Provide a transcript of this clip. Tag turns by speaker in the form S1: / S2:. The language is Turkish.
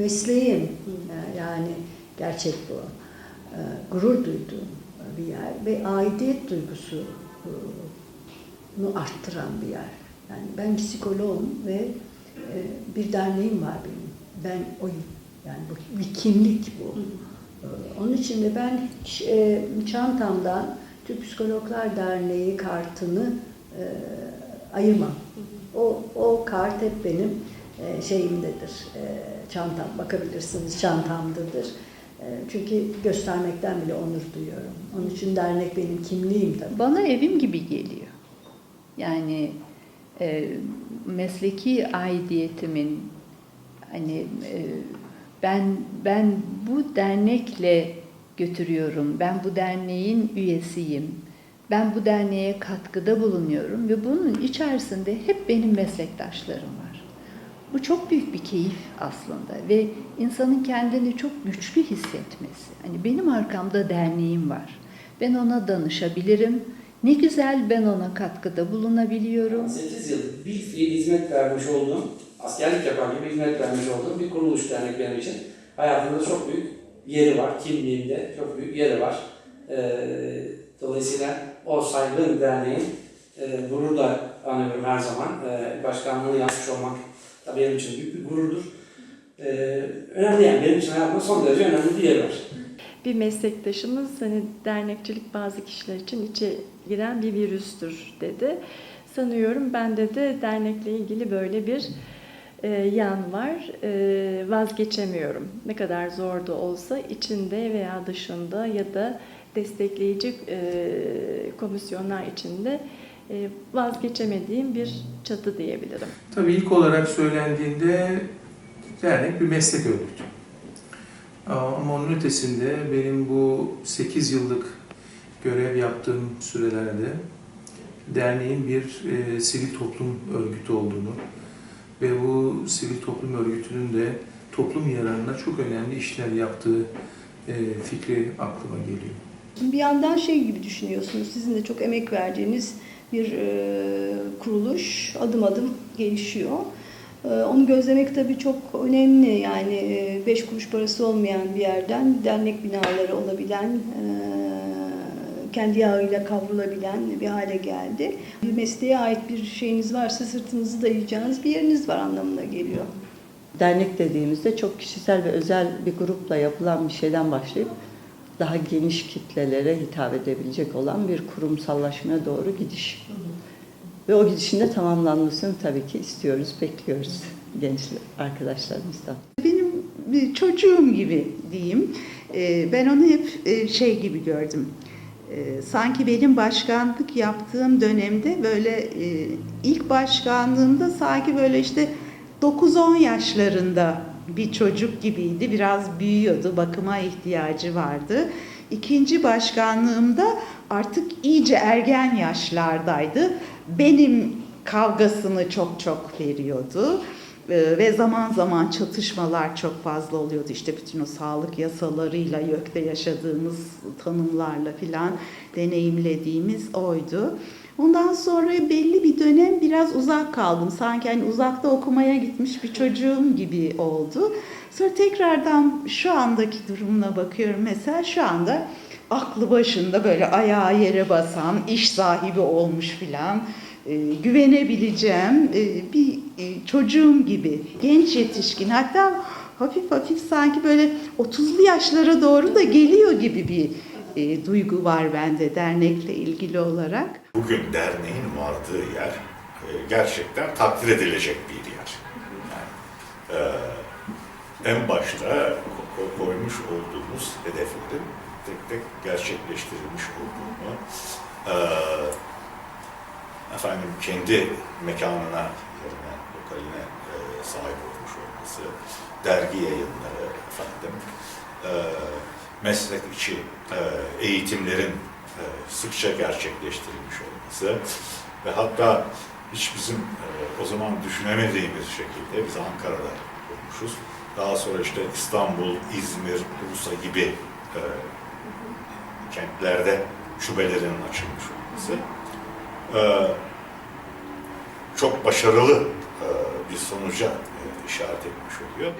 S1: mesleğim Ee, yani gerçek bu. Ee, Gurur duyduğum bir yer ve aidiyet duygusunu arttıran bir yer. Yani ben psikoloğum ve e, bir derneğim var benim. Ben oyum. Yani bu bir kimlik bu. Ee, Onun için de ben hiç, e, çantamdan Türk Psikologlar Derneği kartını e, ayırmam. O, o kart hep benim e, şeyimdedir. E, çantam, bakabilirsiniz çantamdadır. E, çünkü göstermekten bile onur duyuyorum. Onun için dernek benim kimliğim tabii.
S2: Bana evim gibi geliyor. Yani e, mesleki aidiyetimin hani e, ben ben bu dernekle götürüyorum. Ben bu derneğin üyesiyim. Ben bu derneğe katkıda bulunuyorum ve bunun içerisinde hep benim meslektaşlarım var. Bu çok büyük bir keyif aslında ve insanın kendini çok güçlü hissetmesi. Hani benim arkamda derneğim var. Ben ona danışabilirim. Ne güzel ben ona katkıda bulunabiliyorum.
S3: 8 yıl bir fiil hizmet vermiş olduğum, askerlik yapan gibi hizmet vermiş olduğum bir kuruluş dernek benim için. Hayatımda çok büyük yeri var, kimliğimde çok büyük yeri var. Ee, dolayısıyla o saygın derneğin e, gururla anıyorum her zaman. Ee, başkanlığını yapmış olmak da benim için büyük bir gururdur. Ee, önemli yani benim için hayatımda son derece önemli bir yeri var.
S4: bir meslektaşımız hani dernekçilik bazı kişiler için içe giren bir virüstür dedi. Sanıyorum bende de dernekle ilgili böyle bir e, yan var. E, vazgeçemiyorum. Ne kadar zor da olsa içinde veya dışında ya da destekleyici e, komisyonlar içinde vazgeçemediğim bir çatı diyebilirim.
S5: Tabii ilk olarak söylendiğinde dernek bir meslek örgütü. Ama onun ötesinde benim bu 8 yıllık görev yaptığım sürelerde derneğin bir e, sivil toplum örgütü olduğunu ve bu sivil toplum örgütünün de toplum yararına çok önemli işler yaptığı e, fikri aklıma geliyor.
S6: Bir yandan şey gibi düşünüyorsunuz, sizin de çok emek verdiğiniz bir e, kuruluş adım adım gelişiyor. E, onu gözlemek tabii çok önemli. Yani e, beş kuruş parası olmayan bir yerden dernek binaları olabilen, kendi yağıyla kavrulabilen bir hale geldi. Bir mesleğe ait bir şeyiniz varsa sırtınızı dayayacağınız bir yeriniz var anlamına geliyor.
S7: Dernek dediğimizde çok kişisel ve özel bir grupla yapılan bir şeyden başlayıp daha geniş kitlelere hitap edebilecek olan bir kurumsallaşmaya doğru gidiş. Ve o gidişin de tamamlanmasını tabii ki istiyoruz, bekliyoruz genç arkadaşlarımızdan.
S8: Benim bir çocuğum gibi diyeyim. Ee, Ben onu hep e, şey gibi gördüm. Ee, Sanki benim başkanlık yaptığım dönemde böyle e, ilk başkanlığımda sanki böyle işte 9-10 yaşlarında bir çocuk gibiydi. Biraz büyüyordu, bakıma ihtiyacı vardı. İkinci başkanlığımda artık iyice ergen yaşlardaydı. Benim kavgasını çok çok veriyordu. Ee, ve zaman zaman çatışmalar çok fazla oluyordu. İşte bütün o sağlık yasalarıyla, YÖK'te yaşadığımız tanımlarla filan deneyimlediğimiz oydu. Ondan sonra belli bir dönem biraz uzak kaldım. Sanki hani uzakta okumaya gitmiş bir çocuğum gibi oldu. Sonra tekrardan şu andaki durumuna bakıyorum. Mesela şu anda aklı başında böyle ayağı yere basan, iş sahibi olmuş filan e, güvenebileceğim e, bir e, çocuğum gibi genç yetişkin hatta hafif hafif sanki böyle 30'lu yaşlara doğru da geliyor gibi bir duygu var bende dernekle ilgili olarak.
S9: Bugün derneğin vardığı yer e, gerçekten takdir edilecek bir yer. Yani, e, en başta ko- koymuş olduğumuz hedeflerin tek tek gerçekleştirilmiş olduğunu, e, efendim kendi mekanına, yerine, lokaline e, sahip olmuş olması, dergi yayınları efendim, e, meslek içi e, eğitimlerin sıkça gerçekleştirilmiş olması ve hatta hiç bizim e, o zaman düşünemediğimiz şekilde biz Ankara'da kurmuşuz. Daha sonra işte İstanbul, İzmir, Bursa gibi e, kentlerde şubelerin açılmış olması e, çok başarılı e, bir sonuca e, işaret etmiş oluyor.